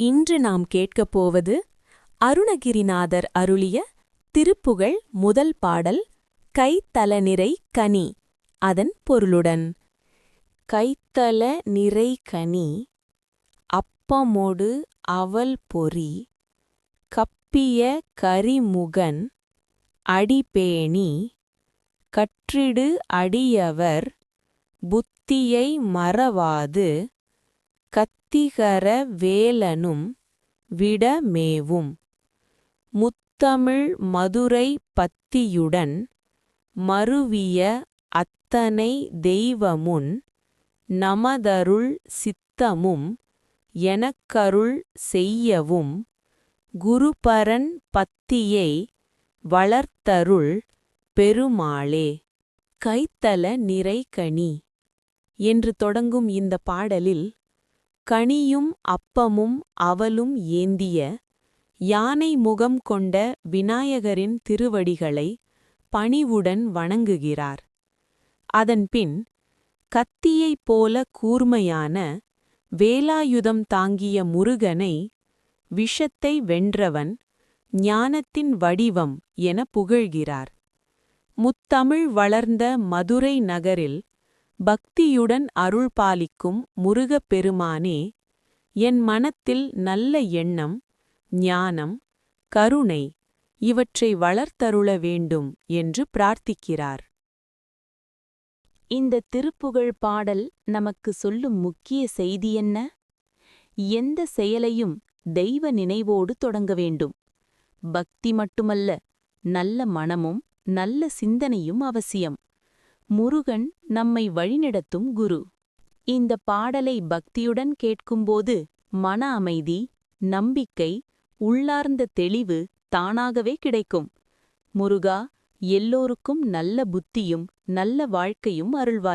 இன்று நாம் கேட்கப் போவது அருணகிரிநாதர் அருளிய திருப்புகழ் முதல் பாடல் கைத்தல கனி. அதன் பொருளுடன். கைத்தல நிறை கனி அப்பமொடு அவல் பொறி கப்பிய கரிமுகன் அடிபேணி கற்றிடு அடியவர் புத்தியை மறவாது கத் கத்திகர வேலனும் விடமேவும். முத்தமிழ் மதுரை பத்தியுடன் மருவிய அத்தனை தெய்வமுன் நமதருள் சித்தமும் எனக்கருள் செய்யவும் குருபரன் பத்தியை வளர்த்தருள் பெருமாளே. கைத்தல நிறைகனி. என்று தொடங்கும் இந்த பாடலில் கனியும் அப்பமும் அவலும் ஏந்திய யானை முகம் கொண்ட விநாயகரின் திருவடிகளை பணிவுடன் வணங்குகிறார். அதன்பின் கத்தியைப் போல கூர்மையான வேலாயுதம் தாங்கிய முருகனை விஷத்தை வென்றவன் ஞானத்தின் வடிவம் என புகழ்கிறார். முத்தமிழ் வளர்ந்த மதுரை நகரில் பக்தியுடன் அருள் பாலிக்கும் முருகப் பெருமானே என் மனத்தில் நல்ல எண்ணம் ஞானம் கருணை இவற்றை வளர்த்தருள வேண்டும் என்று பிரார்த்திக்கிறார். இந்த திருப்புகழ் பாடல் நமக்கு சொல்லும் முக்கிய செய்தி என்ன? எந்த செயலையும் தெய்வ நினைவோடு தொடங்க வேண்டும். பக்தி மட்டுமல்ல நல்ல மனமும் நல்ல சிந்தனையும் அவசியம். முருகன் நம்மை வழிநடத்தும் குரு. இந்த பாடலை பக்தியுடன் கேட்கும்போது மன அமைதி நம்பிக்கை உள்ளார்ந்த தெளிவு தானாகவே கிடைக்கும். முருகா எல்லோருக்கும் நல்ல புத்தியும் நல்ல வாழ்க்கையும் அருள்வாய்